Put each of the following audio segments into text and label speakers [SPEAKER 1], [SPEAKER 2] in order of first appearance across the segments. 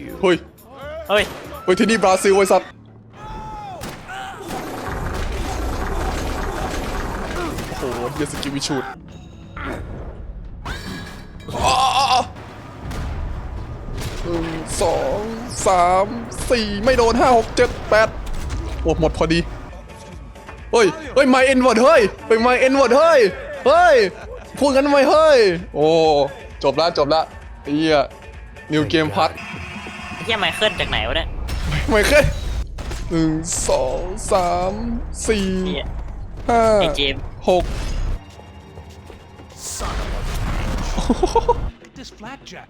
[SPEAKER 1] you.
[SPEAKER 2] เฮ้ย
[SPEAKER 3] เฮ้ย
[SPEAKER 2] เฮ้ยที่นี่บราซิลไอ้สัตว์โอ้โหเฮียสกิลวิชูดอ้าวหนึ่งสองสามสี่ไม่โดนห้าหกเจ็ดแปดโอ้หมดพอดี เฮ้ย เฮ้ย ไม่เอ็นวอร์ดเฮ้ยไปไม่เอ็นวอร์ดเฮ้ย เฮ้ย พูดกันทำไมเฮ้ย โอ้ จบละจบละไอ้เหี้ยนิวเกมพัท
[SPEAKER 3] ไอ้เฮียไมเคิลจากไหนวะเนี่ย
[SPEAKER 2] ไม่เคยหนึ่งสองสามสี่
[SPEAKER 3] เฮีย
[SPEAKER 2] ห้า
[SPEAKER 3] ไอเจมส์
[SPEAKER 2] หก
[SPEAKER 1] This blackjack.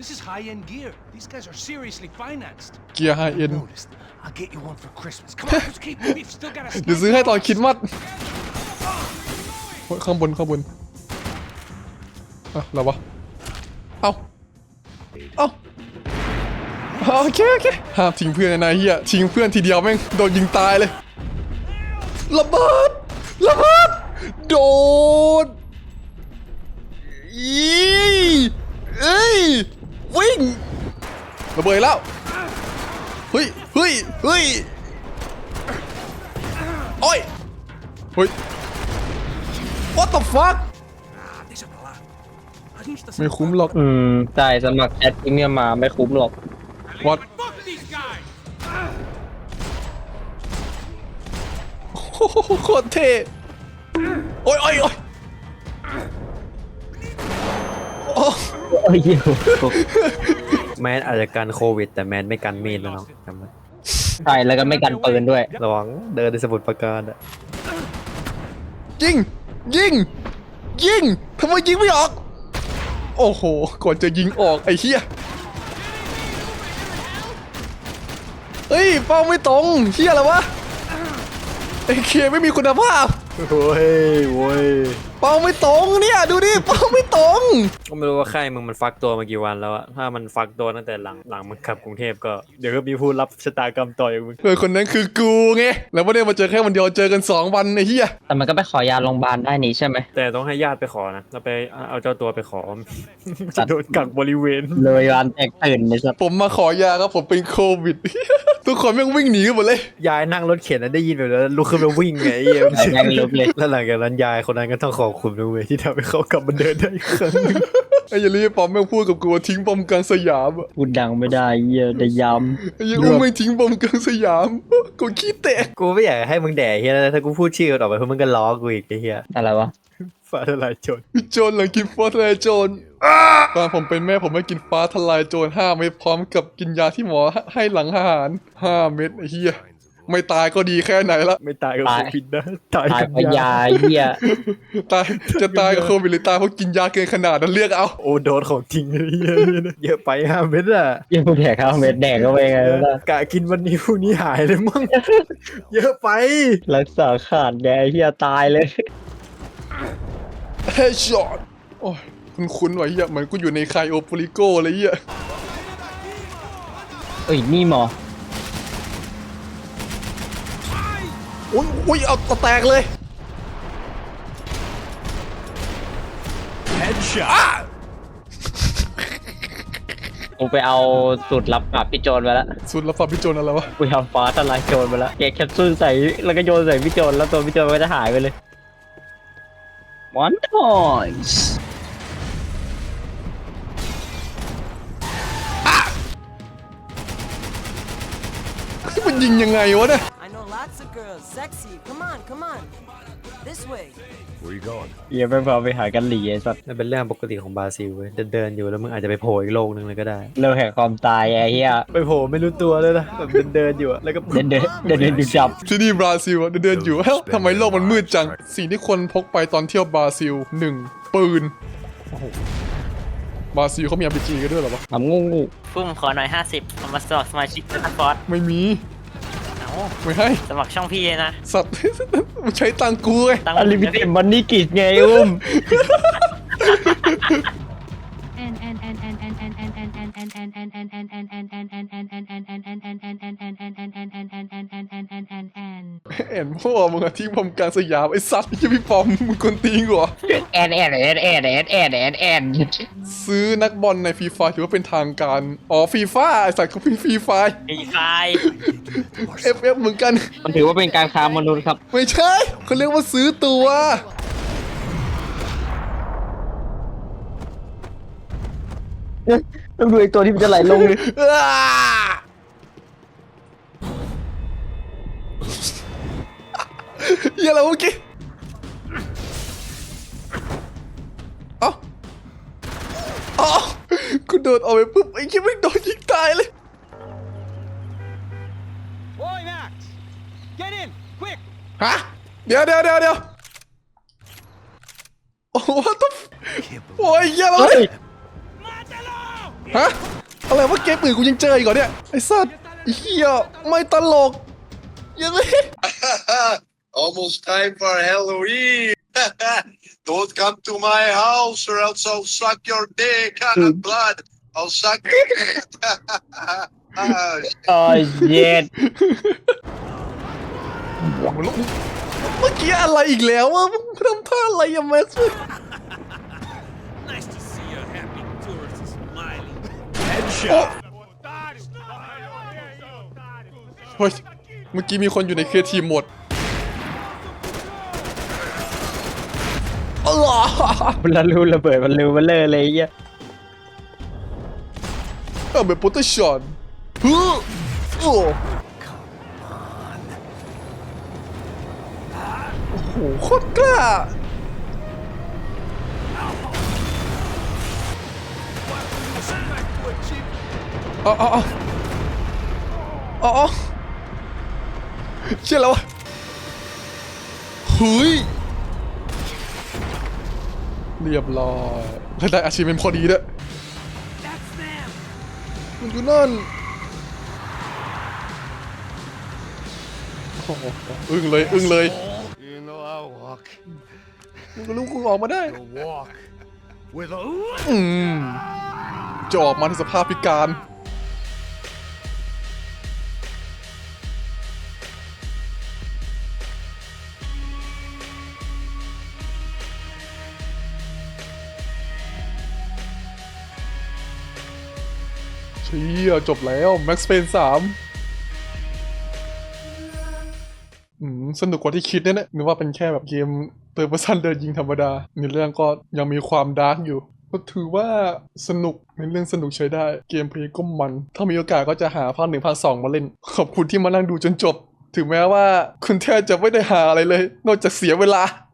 [SPEAKER 1] This is high-end gear. These guys are seriously financed.
[SPEAKER 2] เกียร์ไฮเอ็น
[SPEAKER 1] Noticed. I'll get you one for Christmas. Come on, let's keep. We've still got a.
[SPEAKER 2] เดี๋ยวซื้อให้ตอนคริดมัดเฮ้ยข้างบนข้างบนอะอะไรวะ เอ้า เอ้า โอเคโอเคห้ามทิ้งเพื่อนนะนายเฮียทิ้งเพื่อนทีเดียวแม่งโดนยิงตายเลยระเบิดระเบิดโดนอีเอ้ยวิ่งระเบิดแล้วเฮ้ยเฮ้ยเฮ้ยโอ้ยเฮ้ย what the fuck
[SPEAKER 1] These are black. I used to
[SPEAKER 2] ไม่คุ้มหรอก
[SPEAKER 4] อืมใช่สมัครแอดพรีเมียมมาไม่คุ้มหรอก
[SPEAKER 2] what โอ้โหโคตรเท่โอ้ยโอ้ยโอ้ยโอ้
[SPEAKER 4] โอ้ยเหี้ย
[SPEAKER 5] แมนอาจจะกันโควิด แต่แมนไม่กันมีดแล้วน้องจำไว้
[SPEAKER 4] ใช่แล้วก็ไม่กันปืนด้วย
[SPEAKER 5] ระวังเดินในสมุดประการอะ
[SPEAKER 2] ยิง ยิง ยิงทำไมยิงไม่ออก โอ้โหก่อนจะยิงออกไอ้เหี้ย ฮ้ยเป้าไม่ตรงเหี้ยอะไรวะไอ้เคไม่มีคุณภาพ
[SPEAKER 5] โว้ยโว้ย
[SPEAKER 2] เป้าไม่ตรงเนี่ยดูดิเป้าไม่ตรง
[SPEAKER 5] ก็ไม่รู้ว่าค่ายมึงมันฟักตัวมากี่วันแล้วอะถ้ามันฟักตัวตั้งแต่หลังหลังมึงขับกรุงเทพก็เดี๋ยวก็มีผู้รับชะตากรรมต่ออย่างมึง
[SPEAKER 2] เพื่อนคนนั้นคือกูไงแล้วไม่ได้มาเจอแค่วันเดียวเจอกันสองวันไอ้เหี้ย
[SPEAKER 4] แต่มันก็ไปขอยาโรงพยาบาลได้นี่ใช่ไหม
[SPEAKER 5] แต่ต้องให้ญาติไปขอนะเราไปเอาเจ้าตัวไปขอจะโดนกักบริเวณ
[SPEAKER 4] เลยร้านแตกตื่นในสัตว์
[SPEAKER 2] ผมมาขอยาครับผมเป็นโควิด ทุกคนแม่งวิ่งหนีกันหมดเลย
[SPEAKER 5] ยายนั่งรถเข็นนะได้ยินแบบนั้นลุกขึ้นมาวิ่งไงไอ้เหี้ย
[SPEAKER 4] ไอ้แม่งลุกเลย
[SPEAKER 5] แล้วหลังจากนั้นยายคนนั้นก็ต้องขอบคุณด้วยที่ทำให้เขากลับมาเดินได้อีกครั้งหนึ่ง
[SPEAKER 2] ไอ้อยาลีปอมแม่งพูดกับกูว่าทิ้งบอมกลางสยามอะ
[SPEAKER 4] พูดดังไม่ได้เหี้ยได้ย้
[SPEAKER 2] ไอ้ยังอุ้มไม่ทิ้งบอมกลางสยามกูขี้แตก
[SPEAKER 5] กูไม่อยากให้มึงแดกเฮียนะถ้ากูพูดชื่อมันออกไปเพราะมึงก็ล้อกูอีกไอ้เฮียำ
[SPEAKER 4] อะไรวะ
[SPEAKER 5] ฟ้าทลายโจร
[SPEAKER 2] โจรหลังกินฟ้าทลายโจรตอนผมเป็นแม่ผมไม่กินฟ้าทลายโจรห้าเม็ดพร้อมกับกินยาที่หมอให้หลังอาหารห้าเม็ดไอ้เหี้ยไม่ตายก็ดีแค่ไหนละ
[SPEAKER 5] ไม่ตายกับ
[SPEAKER 4] ตาย
[SPEAKER 5] โควิดนะตาย
[SPEAKER 4] ตาย
[SPEAKER 5] กับ
[SPEAKER 4] เพราะยาเหี้ย
[SPEAKER 2] ตายจะตายกับโควิดหรือตายเพราะกินยาเกินขนาดนั้นเลือกเอา
[SPEAKER 5] โอโดนของจริงเลยเหี้ยเยอะไปห้าเม็ดอะ
[SPEAKER 4] ยังกูแดกข้าวเม็ดแดกก็ไปไงวะน่ะ
[SPEAKER 5] กะกินวันนี้พรุ่งนี้หายเลยมั้งเยอะไป
[SPEAKER 4] รักษาขาดแดกเหี้ยตายเลย
[SPEAKER 2] เฮดช็อตโอ้ยคุณคุ้นๆว่ะเหี้ยเหมือนกูอยู่ในไคโอโปลิโกเลยเหี้ย
[SPEAKER 4] เอ้ยนี่หมอ
[SPEAKER 2] อุ้ยอุ้ยเอาเอาแตกเลย
[SPEAKER 1] Headshot.
[SPEAKER 4] กูไปเอาสูตรลับปราบพี่โจรมาแล้ว
[SPEAKER 2] สุดรับฟังพี่โจนอะไรวะ
[SPEAKER 4] กูทำฟ้าทลายโจรมาแล้วเก็บแคปซูลใส่แล้วก็โยนใส่พี่โจรแล้วตัวพี่โจรก็จะหายไปเลย One times
[SPEAKER 2] มันยิงยังไงวะเนี่ย
[SPEAKER 6] I know lots of girls. Sexy. Come on, come on. This way.
[SPEAKER 1] Where you going?
[SPEAKER 4] เหี้ยไม่พอไปหากันหลีไอ้สัตว์
[SPEAKER 5] นั่นเป็นเรื่องปกติของบราซิลเว้ยเดินเดินๆอยู่แล้วมึงอาจจะไปโผล่อีกโลกนึงเลยก็ได้
[SPEAKER 4] เรื่องแห่งความตายไอ้เหี้ย
[SPEAKER 5] ไปโผล่ไม่รู้ตัวเลยนะแบบเดินเดินๆอยู่อะแล้วก็
[SPEAKER 4] เดินเดินเดินเดินดูจับ
[SPEAKER 2] ที่นี่บราซิลอะเดินๆอยู่เฮ้ยทำไมโลกมันมืดจัง สิ่งที่คนพกไปตอนเที่ยวบราซิลหนึ่งปืน โอ้โห บราซิลเขามีอาร์พีจีกันด้วยเหรอวะ
[SPEAKER 4] ทำงูงู
[SPEAKER 3] พุ่มขอหน่อย 50ผมมาสมัครสมาชิกสปอร์ต
[SPEAKER 2] ไม่มี
[SPEAKER 3] เอา
[SPEAKER 2] ไม่ให้
[SPEAKER 3] สมัครช่องพี่เลยนะ
[SPEAKER 2] สัตว์มันใช้ตังค์กูไง
[SPEAKER 3] ตั้ง
[SPEAKER 4] อลิมิเต็มมันนี่กิจไงอุ้ม
[SPEAKER 7] and
[SPEAKER 2] เห็นพ่อมึงอะทิ้งผมกลางสยามไอ้สัตว์ไอ้เหี้ยพี่ปอมมึงคนตีนกูเหรอ
[SPEAKER 4] แอนแอนแอนแอนแอนแอนแอนแอน
[SPEAKER 2] ซื้อนักบอลในฟรีไฟถือว่าเป็นทางการอ๋อฟีฟ้าไอสัตว์เขาเป็นฟรีไฟ
[SPEAKER 3] มีไฟ
[SPEAKER 2] เอฟเอฟเหมือนกัน
[SPEAKER 4] มันถือว่าเป็นการค้ามนุษย์ครับ
[SPEAKER 2] ไม่ใช่เขาเรียกว่าซื้อตัว
[SPEAKER 4] ต้องดูไอ้ตัวที่มันจะไหลลงเลย
[SPEAKER 2] ยอะไรวะเมื่อกี้เอ้าเอ้ากูโดดออกไปปุ๊บไอ้เหี้ยไม่งโดนยิงตายเลย
[SPEAKER 1] Boy, Max! Get in! Quick!
[SPEAKER 2] ฮะเดี๋ยวเดี๋ยวเดี๋ยวเดี๋ยวโอ้ what the f- โอ้ยเหี้ยอะไร
[SPEAKER 4] เฮ้ย
[SPEAKER 2] ฮะอะไรวะเกมอื่นกูยังเจออีกเหรอเนี่ยไอ้สัตว์ไอ้เหี้ยไม่ตลกยังไง
[SPEAKER 8] Almost time for Halloween. Don't come to my house or else I'll suck your dick. Blood. I'll suck. Ah,
[SPEAKER 4] อ๋อเย็ด
[SPEAKER 2] เมื่อกี้อะไรอีกแล้ววะมึงทำท่าอะไรอะแม็กซ์
[SPEAKER 1] Nice to see a happy tourist smiling.
[SPEAKER 2] เฮ้ยเมื่อกี้มีคนอยู่ในเคลียร์ทีมหมด อ๋อ
[SPEAKER 4] มันละรูระเบิดมันรูมันเลอะเลยไอ้เหี้ย
[SPEAKER 2] เอาแบบโปรเตชันฮึโอ้โอ้โหโคตรกล้าอ๋ออ๋ออ๋ออ๋ออ๋อเชื่อแล้ววะเฮ้ย เรียบร้อยแล้วได้อาชีพเป็นพอดีด้วยมันอยู่นั่นโอ้โหอึ้งเลยอึ้งเลย
[SPEAKER 1] You know I walk.
[SPEAKER 2] มึงก็รู้กูออกมาได้
[SPEAKER 1] Walk. With a
[SPEAKER 2] อืมจะออกมาในสภาพพิการ เชี่ยจบแล้วแม็กซ์เพนสามอืมสนุกกว่าที่คิดแน่ๆนึกว่าเป็นแค่แบบเกมเติมปอร์ซันเดินยิงธรรมดาในเรื่องก็ยังมีความดาร์กอยู่ ก็ถือว่าสนุกในเรื่องสนุกใช้ได้ เกมเพลย์ก็มัน ถ้ามีโอกาสก็จะหาภาคหนึ่งภาคสองมาเล่น ขอบคุณที่มานั่งดูจนจบ ถึงแม้ว่าคุณแทบจะไม่ได้หาอะไรเลย นอกจากเสียเวลา